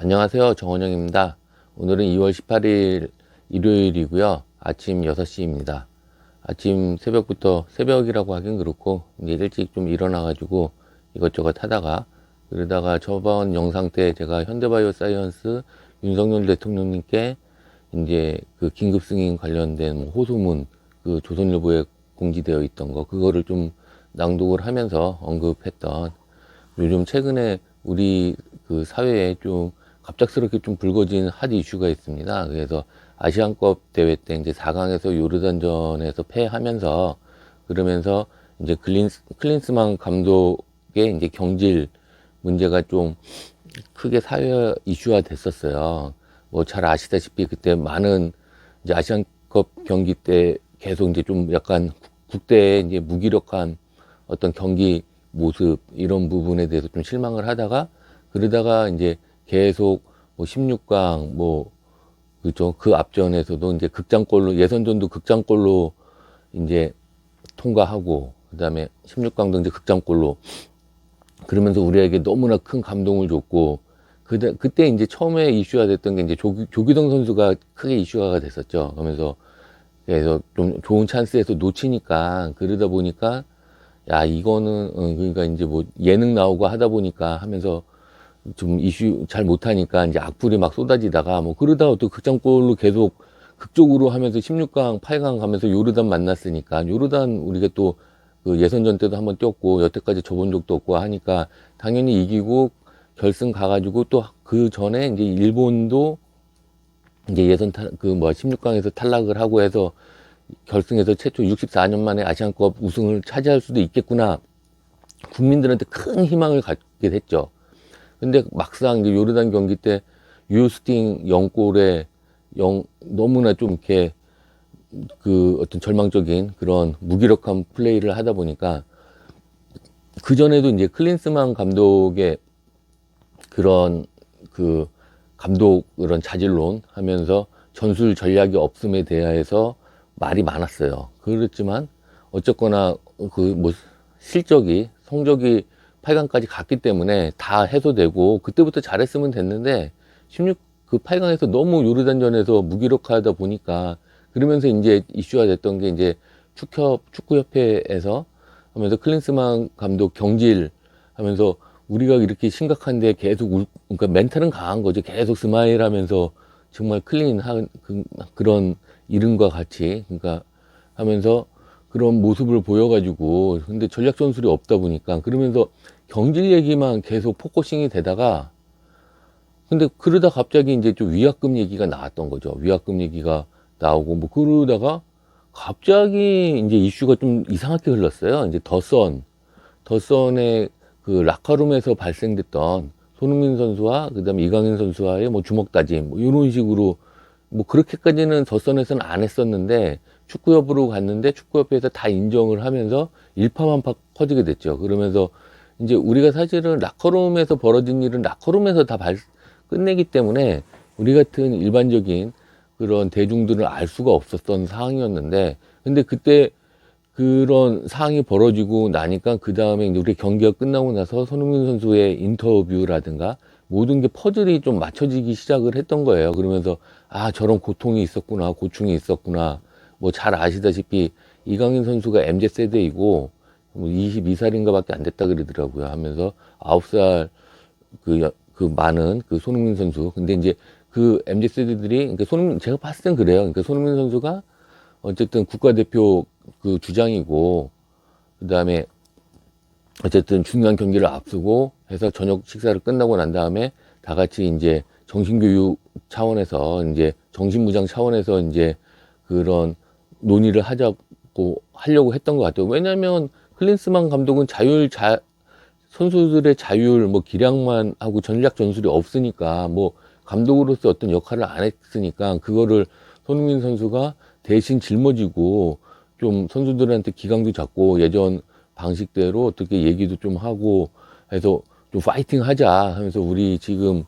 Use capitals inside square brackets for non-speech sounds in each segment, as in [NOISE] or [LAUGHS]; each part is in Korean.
안녕하세요. 정원영입니다. 오늘은 2월 18일 일요일이고요. 아침 6시입니다. 아침 새벽부터 새벽이라고 하긴 그렇고 이제 일찍 좀 일어나가지고 이것저것 하다가 그러다가 저번 영상 때 제가 현대바이오 사이언스 윤석열 대통령님께 이제 그 긴급 승인 관련된 뭐 호소문 그 조선일보에 공지되어 있던 거 그거를 좀 낭독을 하면서 언급했던 요즘 최근에 우리 그 사회에 좀 갑작스럽게 좀 불거진 핫 이슈가 있습니다. 그래서 아시안컵 대회 때 이제 4강에서 요르단전에서 패하면서 그러면서 이제 클린스, 클린스만 감독의 이제 경질 문제가 좀 크게 사회 이슈화 됐었어요. 뭐 잘 아시다시피 그때 많은 이제 아시안컵 경기 때 계속 이제 좀 약간 국대에 이제 무기력한 어떤 경기 모습 이런 부분에 대해서 좀 실망을 하다가 그러다가 이제 계속 뭐 16강 뭐 그죠 그 앞전에서도 이제 극장골로 예선전도 극장골로 이제 통과하고 그다음에 16강도 이제 극장골로 그러면서 우리에게 너무나 큰 감동을 줬고 그때 그때 이제 처음에 이슈가 됐던 게 이제 조, 조기동 선수가 크게 이슈가 됐었죠. 그러면서 그래서 좀 좋은 찬스에서 놓치니까 그러다 보니까 야 이거는 어, 그러니까 이제 뭐 예능 나오고 하다 보니까 하면서 좀 이슈 잘 못하니까 이제 악플이 막 쏟아지다가 뭐 그러다가 또 극장골로 계속 극적으로 하면서 16강, 8강 가면서 요르단 만났으니까 요르단 우리가 또 그 예선전 때도 한번 뛰었고 여태까지 져본 적도 없고 하니까 당연히 이기고 결승 가가지고 또 그 전에 이제 일본도 이제 예선 그 뭐 16강에서 탈락을 하고 해서 결승에서 최초 64년 만에 아시안컵 우승을 차지할 수도 있겠구나. 국민들한테 큰 희망을 갖게 됐죠. 근데 막상 요르단 경기 때 유스팅 0골에 영 너무나 좀 이렇게 그 어떤 절망적인 그런 무기력한 플레이를 하다 보니까 그 전에도 이제 클린스만 감독의 그런 그 감독 그런 자질론 하면서 전술 전략이 없음에 대해서 말이 많았어요. 그렇지만 어쨌거나 그 뭐 실적이 성적이 8강까지 갔기 때문에 다 해소되고 그때부터 잘했으면 됐는데 16 그 8강에서 너무 요르단전에서 무기력하다 보니까 그러면서 이제 이슈가 됐던 게 이제 축협 축구협회에서 하면서 클린스만 감독 경질 하면서 우리가 이렇게 심각한데 계속 울, 그러니까 멘탈은 강한 거죠. 계속 스마일 하면서 정말 클린한 그, 그런 이름과 같이 그러니까 하면서 그런 모습을 보여가지고 근데 전략 전술이 없다 보니까 그러면서 경질 얘기만 계속 포커싱이 되다가 근데 그러다 갑자기 이제 좀 위약금 얘기가 나왔던 거죠. 위약금 얘기가 나오고 뭐 그러다가 갑자기 이제 이슈가 좀 이상하게 흘렀어요. 이제 더선 더선의 그 라카룸에서 발생됐던 손흥민 선수와 그다음에 이강인 선수와의 뭐 주먹 다짐 뭐 이런 식으로 뭐 그렇게까지는 더선에서는 안 했었는데 축구협으로 갔는데 축구협회에서 다 인정을 하면서 일파만파 커지게 됐죠. 그러면서 이제 우리가 사실은 라커룸에서 벌어진 일은 라커룸에서 다 발, 끝내기 때문에 우리 같은 일반적인 그런 대중들은 알 수가 없었던 상황이었는데 근데 그때 그런 상황이 벌어지고 나니까 그 다음에 이제 우리 경기가 끝나고 나서 손흥민 선수의 인터뷰라든가 모든 게 퍼즐이 좀 맞춰지기 시작을 했던 거예요. 그러면서 아 저런 고통이 있었구나, 고충이 있었구나. 뭐 잘 아시다시피 이강인 선수가 MZ 세대이고 뭐 22살인가밖에 안 됐다 그러더라고요. 하면서 9살 그, 그 많은 그 손흥민 선수. 근데 이제 그 MZ 세대들이 그러니까 손흥민 제가 봤을 땐 그래요. 그러니까 손흥민 선수가 어쨌든 국가대표 그 주장이고 그다음에 어쨌든 중요한 경기를 앞두고 해서 저녁 식사를 끝나고 난 다음에 다 같이 이제 정신교육 차원에서 이제 정신무장 차원에서 이제 그런 논의를 하자고 하려고 했던 것 같아요. 왜냐하면 클린스만 감독은 자율 자 선수들의 자율 뭐 기량만 하고 전략 전술이 없으니까 뭐 감독으로서 어떤 역할을 안 했으니까 그거를 손흥민 선수가 대신 짊어지고 좀 선수들한테 기강도 잡고 예전 방식대로 어떻게 얘기도 좀 하고 해서 좀 파이팅 하자 하면서 우리 지금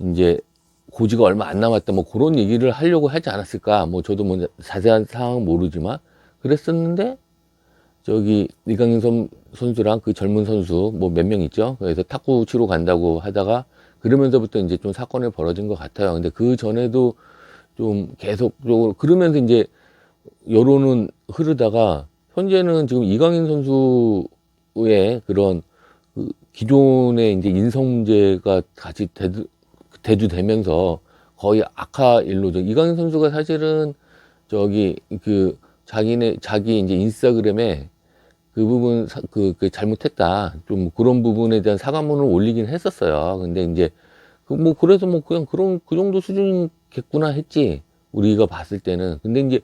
이제 고지가 얼마 안 남았다. 뭐 그런 얘기를 하려고 하지 않았을까. 뭐 저도 뭐 자세한 상황 모르지만 그랬었는데 저기 이강인 선, 선수랑 그 젊은 선수 뭐 몇 명 있죠? 그래서 탁구 치러 간다고 하다가 그러면서부터 이제 좀 사건이 벌어진 것 같아요. 근데 그 전에도 좀 계속적으로 그러면서 이제 여론은 흐르다가 현재는 지금 이강인 선수의 그런 그 기존의 이제 인성 문제가 같이 대두, 대두되면서 거의 악화 일로죠. 이강인 선수가 사실은 저기 그 자기네 자기 이제 인스타그램에 그 부분 사- 그, 그 잘못했다 좀 그런 부분에 대한 사과문을 올리긴 했었어요. 근데 이제 그 뭐 그래서 뭐 그냥 그런 그 정도 수준이겠구나 했지 우리가 봤을 때는 근데 이제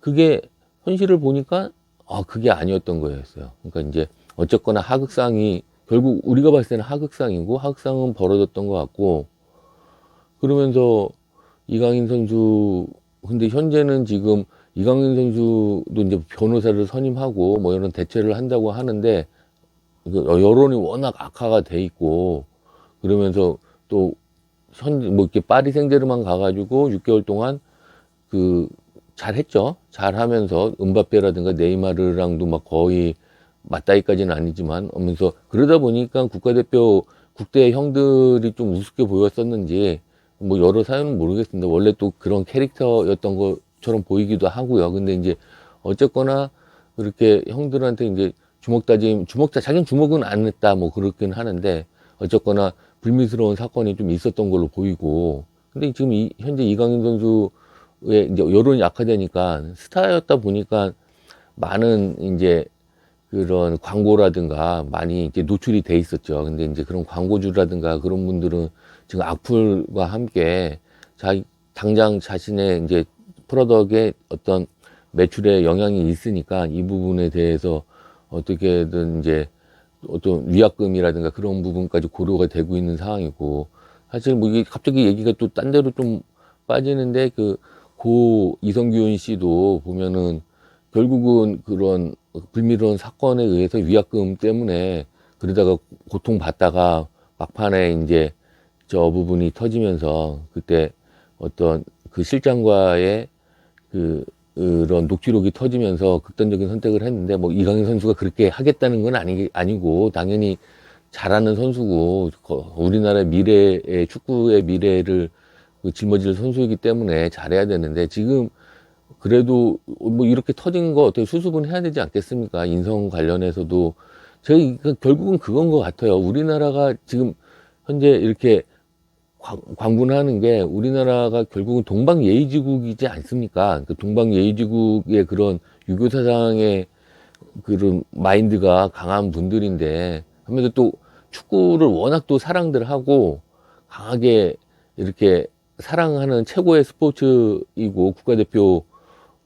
그게 현실을 보니까 아 그게 아니었던 거였어요. 그러니까 이제 어쨌거나 하극상이 결국 우리가 봤을 때는 하극상이고 하극상은 벌어졌던 것 같고 그러면서 이강인 선수 근데 현재는 지금 이강인 선수도 이제 변호사를 선임하고 뭐 이런 대처를 한다고 하는데 그 여론이 워낙 악화가 돼 있고 그러면서 또 현 뭐 이렇게 파리 생제르만 가가지고 6개월 동안 그 잘했죠. 잘하면서 은바페라든가 네이마르랑도 막 거의 맞다이까지는 아니지만 하면서 그러다 보니까 국가대표 국대 형들이 좀 우습게 보였었는지 뭐 여러 사연은 모르겠습니다. 원래 또 그런 캐릭터였던 것처럼 보이기도 하고요. 근데 이제 어쨌거나 그렇게 형들한테 이제 주먹 다짐, 주먹 다 자기는 주먹은 안 했다 뭐 그렇긴 하는데 어쨌거나 불미스러운 사건이 좀 있었던 걸로 보이고 근데 지금 이, 현재 이강인 선수의 이제 여론이 약화되니까 스타였다 보니까 많은 이제 그런 광고라든가 많이 이제 노출이 돼 있었죠. 근데 이제 그런 광고주라든가 그런 분들은 지금 악플과 함께 자기 당장 자신의 이제 프로덕의 어떤 매출에 영향이 있으니까 이 부분에 대해서 어떻게든 이제 어떤 위약금이라든가 그런 부분까지 고려가 되고 있는 상황이고 사실 뭐 이게 갑자기 얘기가 또 딴 데로 좀 빠지는데 그 고 이성균 씨도 보면은 결국은 그런 불미스러운 사건에 의해서 위약금 때문에 그러다가 고통받다가 막판에 이제 저 부분이 터지면서 그때 어떤 그 실장과의 그 그런 녹취록이 터지면서 극단적인 선택을 했는데 뭐 이강인 선수가 그렇게 하겠다는 건 아니, 아니고 당연히 잘하는 선수고 거- 우리나라 미래의 축구의 미래를 그 짊어질 선수이기 때문에 잘해야 되는데 지금 그래도 뭐 이렇게 터진 거 어떻게 수습은 해야 되지 않겠습니까? 인성 관련해서도 저희 그 결국은 그건 것 같아요. 우리나라가 지금 현재 이렇게 광- 광분하는 게 우리나라가 결국은 동방 예의지국이지 않습니까? 그 동방 예의지국의 그런 유교 사상의 그런 마인드가 강한 분들인데 하면서 또 축구를 워낙 또 사랑들 하고 강하게 이렇게 사랑하는 최고의 스포츠이고 국가대표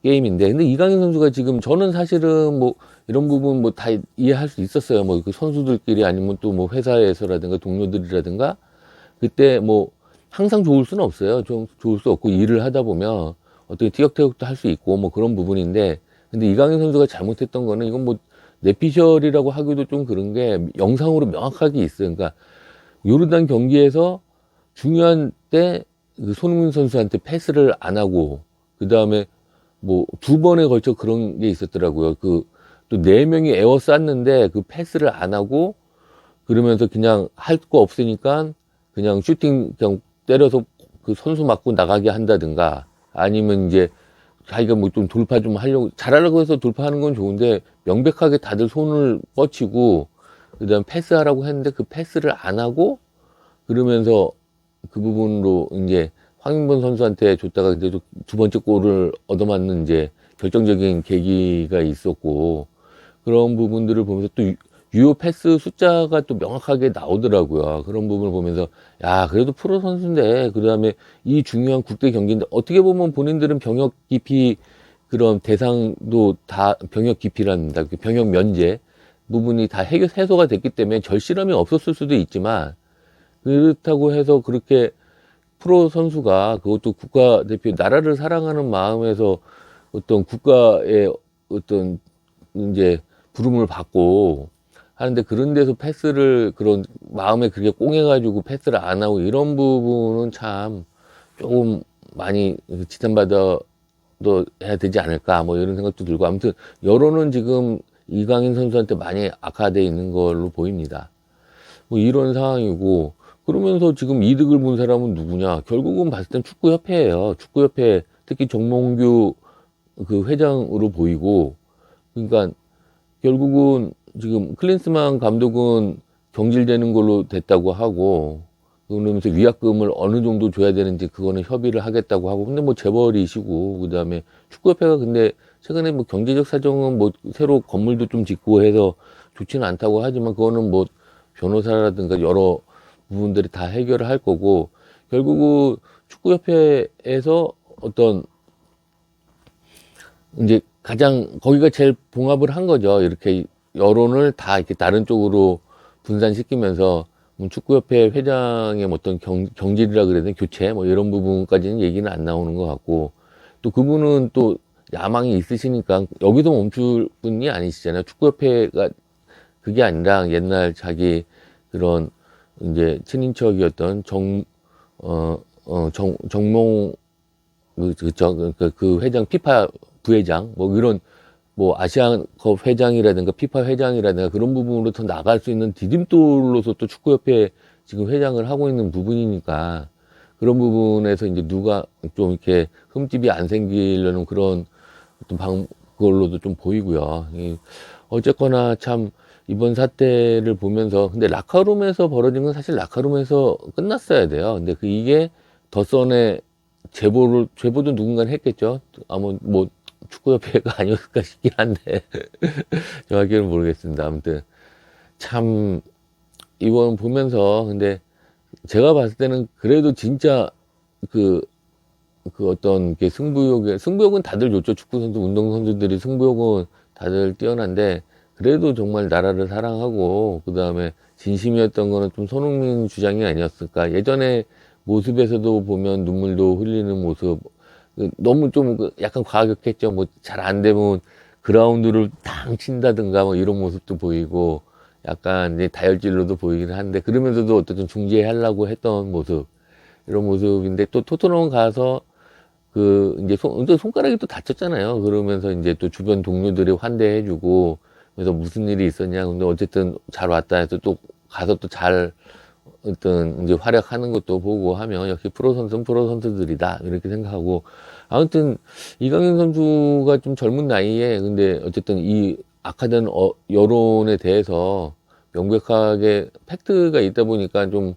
게임인데 근데 이강인 선수가 지금 저는 사실은 뭐 이런 부분 뭐 다 이해할 수 있었어요. 뭐 그 선수들끼리 아니면 또 뭐 회사에서라든가 동료들이라든가 그때 뭐 항상 좋을 수는 없어요. 좀 좋을 수 없고 일을 하다 보면 어떻게 티격태격도 할 수 있고 뭐 그런 부분인데 근데 이강인 선수가 잘못했던 거는 이건 뭐 내피셜이라고 하기도 좀 그런 게 영상으로 명확하게 있어요. 그러니까 요르단 경기에서 중요한 때 그 손흥민 선수한테 패스를 안 하고 그 다음에 뭐 두 번에 걸쳐 그런 게 있었더라고요. 그 또 네 명이 에워 쌌는데 그 패스를 안 하고 그러면서 그냥 할 거 없으니까 그냥 슈팅 그냥 때려서 그 선수 맞고 나가게 한다든가 아니면 이제 자기가 뭐 좀 돌파 좀 하려고 잘하려고 해서 돌파하는 건 좋은데 명백하게 다들 손을 뻗치고 그다음 패스하라고 했는데 그 패스를 안 하고 그러면서 그 부분으로 이제 황인범 선수한테 줬다가 근데 두 번째 골을 얻어맞는 이제 결정적인 계기가 있었고 그런 부분들을 보면서 또 유- 유효 패스 숫자가 또 명확하게 나오더라고요. 그런 부분을 보면서 야 그래도 프로 선수인데 그 다음에 이 중요한 국대 경기인데 어떻게 보면 본인들은 병역 기피 그런 대상도 다 병역 기피란다 그 병역 면제 부분이 다 해결 해소가 됐기 때문에 절실함이 없었을 수도 있지만 그렇다고 해서 그렇게 프로 선수가 그것도 국가대표 나라를 사랑하는 마음에서 어떤 국가의 어떤 이제 부름을 받고 하는데 그런 데서 패스를 그런 마음에 그렇게 꽁해가지고 패스를 안 하고 이런 부분은 참 조금 많이 지탄받아 도 해야 되지 않을까 뭐 이런 생각도 들고 아무튼 여론은 지금 이강인 선수한테 많이 악화돼 있는 걸로 보입니다. 뭐 이런 상황이고 그러면서 지금 이득을 본 사람은 누구냐? 결국은 봤을 땐 축구협회예요. 축구협회 특히 정몽규 그 회장으로 보이고 그러니까 결국은 지금 클린스만 감독은 경질되는 걸로 됐다고 하고 그러면서 위약금을 어느 정도 줘야 되는지 그거는 협의를 하겠다고 하고 근데 뭐 재벌이시고 그다음에 축구협회가 근데 최근에 뭐 경제적 사정은 뭐 새로 건물도 좀 짓고 해서 좋지는 않다고 하지만 그거는 뭐 변호사라든가 여러 부분들이 다 해결을 할 거고 결국은 축구협회에서 어떤 이제 가장 거기가 제일 봉합을 한 거죠. 이렇게 여론을 다 이렇게 다른 쪽으로 분산시키면서 뭐 축구협회 회장의 뭐 어떤 경, 경질이라 그래야 되나 교체 뭐 이런 부분까지는 얘기는 안 나오는 것 같고 또 그분은 또 야망이 있으시니까 여기서 멈출 분이 아니시잖아요. 축구협회가 그게 아니라 옛날 자기 그런 이제 친인척이었던 정, 어, 어, 정, 정몽, 그, 그, 저, 그, 그 회장, 피파 부회장, 뭐 이런, 뭐 아시안컵 회장이라든가 피파 회장이라든가 그런 부분으로 더 나갈 수 있는 디딤돌로서 또 축구협회 지금 회장을 하고 있는 부분이니까 그런 부분에서 이제 누가 좀 이렇게 흠집이 안 생기려는 그런 어떤 방, 그걸로도 좀 보이고요. 이 어쨌거나 참 이번 사태를 보면서 근데 라카룸에서 벌어진 건 사실 라카룸에서 끝났어야 돼요. 근데 그 이게 더선의 제보를 제보도 누군가 했겠죠. 아무 뭐 축구협회가 아니었을까 싶긴 한데 [LAUGHS] 정확히는 모르겠습니다. 아무튼 참 이번 보면서 근데 제가 봤을 때는 그래도 진짜 그, 그 어떤 게 승부욕에, 승부욕은 다들 좋죠. 축구선수, 운동선수들이 승부욕은 다들 뛰어난데, 그래도 정말 나라를 사랑하고, 그 다음에 진심이었던 거는 좀 손흥민 주장이 아니었을까. 예전에 모습에서도 보면 눈물도 흘리는 모습, 그 너무 좀그 약간 과격했죠. 뭐 잘 안 되면 그라운드를 탕 친다든가 뭐 이런 모습도 보이고, 약간 이제 다혈질로도 보이긴 한데 그러면서도 어쨌든 중재하려고 했던 모습 이런 모습인데 또 토트넘 가서 그 이제 손, 또 손가락이 또 다쳤잖아요. 그러면서 이제 또 주변 동료들이 환대해주고 그래서 무슨 일이 있었냐. 근데 어쨌든 잘 왔다 해서 또 가서 또 잘 어떤 이제 활약하는 것도 보고 하면 역시 프로 선수는 프로 선수들이다 이렇게 생각하고 아무튼 이강인 선수가 좀 젊은 나이에 근데 어쨌든 이 악화된 어, 여론에 대해서 명백하게 팩트가 있다 보니까 좀,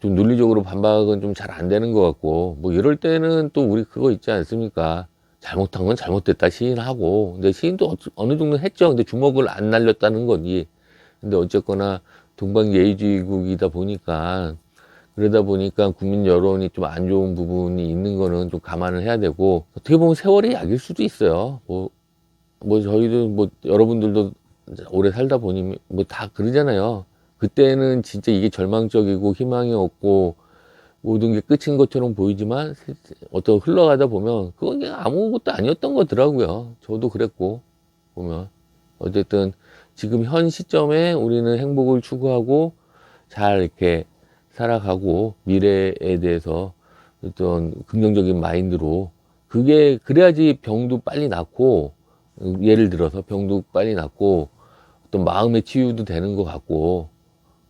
좀 논리적으로 반박은 좀 잘 안 되는 것 같고, 뭐 이럴 때는 또 우리 그거 있지 않습니까? 잘못한 건 잘못됐다 시인하고, 근데 시인도 어- 어느 정도 했죠. 근데 주먹을 안 날렸다는 거지. 근데 어쨌거나 동방 예의주의국이다 보니까, 그러다 보니까 국민 여론이 좀 안 좋은 부분이 있는 거는 좀 감안을 해야 되고, 어떻게 보면 세월이 약일 수도 있어요. 뭐, 뭐 저희도 뭐 여러분들도 오래 살다 보니 뭐 다 그러잖아요. 그때는 진짜 이게 절망적이고 희망이 없고 모든 게 끝인 것처럼 보이지만 어떤 흘러가다 보면 그건 그냥 아무것도 아니었던 거더라고요. 저도 그랬고 보면 어쨌든 지금 현 시점에 우리는 행복을 추구하고 잘 이렇게 살아가고 미래에 대해서 어떤 긍정적인 마인드로 그게 그래야지 병도 빨리 낫고 예를 들어서 병도 빨리 낫고 어떤 마음의 치유도 되는 것 같고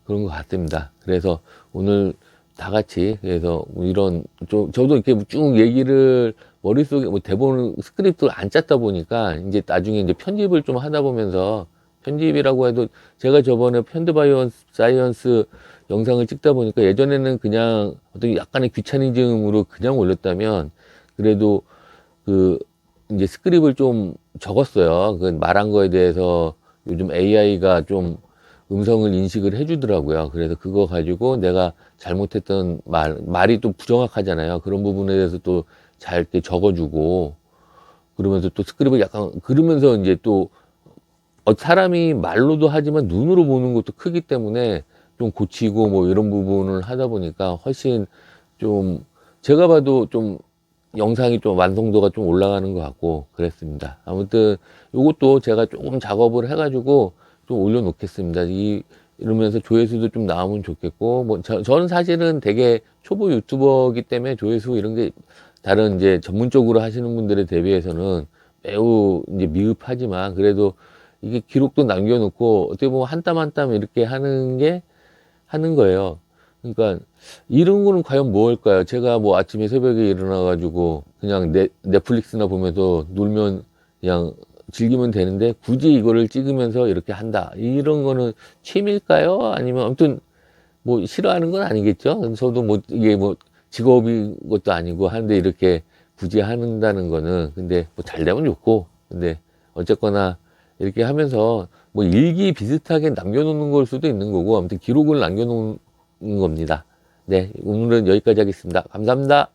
그런 것 같습니다. 그래서 오늘 다 같이 그래서 이런 좀 저도 이렇게 쭉 얘기를 머릿속에 뭐 대본 스크립트를 안 짰다 보니까 이제 나중에 이제 편집을 좀 하다 보면서 편집이라고 해도 제가 저번에 펀드바이오 사이언스 영상을 찍다 보니까 예전에는 그냥 어떤 약간의 귀차니즘으로 그냥 올렸다면 그래도 그 이제 스크립을 좀 적었어요. 그 말한 거에 대해서 요즘 AI가 좀 음성을 인식을 해주더라고요. 그래서 그거 가지고 내가 잘못했던 말, 말이 또 부정확하잖아요. 그런 부분에 대해서 또잘 이렇게 적어주고, 그러면서 또 스크립을 약간, 그러면서 이제 또, 어, 사람이 말로도 하지만 눈으로 보는 것도 크기 때문에 좀 고치고 뭐 이런 부분을 하다 보니까 훨씬 좀, 제가 봐도 좀 영상이 좀 완성도가 좀 올라가는 것 같고 그랬습니다. 아무튼 이것도 제가 조금 작업을 해가지고 좀 올려놓겠습니다. 이 이러면서 조회수도 좀 나오면 좋겠고 뭐 저, 저는 사실은 되게 초보 유튜버기 때문에 조회수 이런 게 다른 이제 전문적으로 하시는 분들에 대비해서는 매우 이제 미흡하지만 그래도 이게 기록도 남겨놓고 어떻게 보면 한 땀 한 땀 이렇게 하는 게 하는 거예요. 그러니까 이런 거는 과연 뭘까요? 제가 뭐 아침에 새벽에 일어나가지고 그냥 넷, 넷플릭스나 보면서 놀면 그냥 즐기면 되는데 굳이 이거를 찍으면서 이렇게 한다. 이런 거는 취미일까요? 아니면 아무튼 뭐 싫어하는 건 아니겠죠? 저도 뭐 이게 뭐 직업인 것도 아니고 하는데 이렇게 굳이 한다는 거는 근데 뭐 잘 되면 좋고 근데 어쨌거나 이렇게 하면서 뭐 일기 비슷하게 남겨놓는 걸 수도 있는 거고 아무튼 기록을 남겨놓는 겁니다. 네 오늘은 여기까지 하겠습니다. 감사합니다.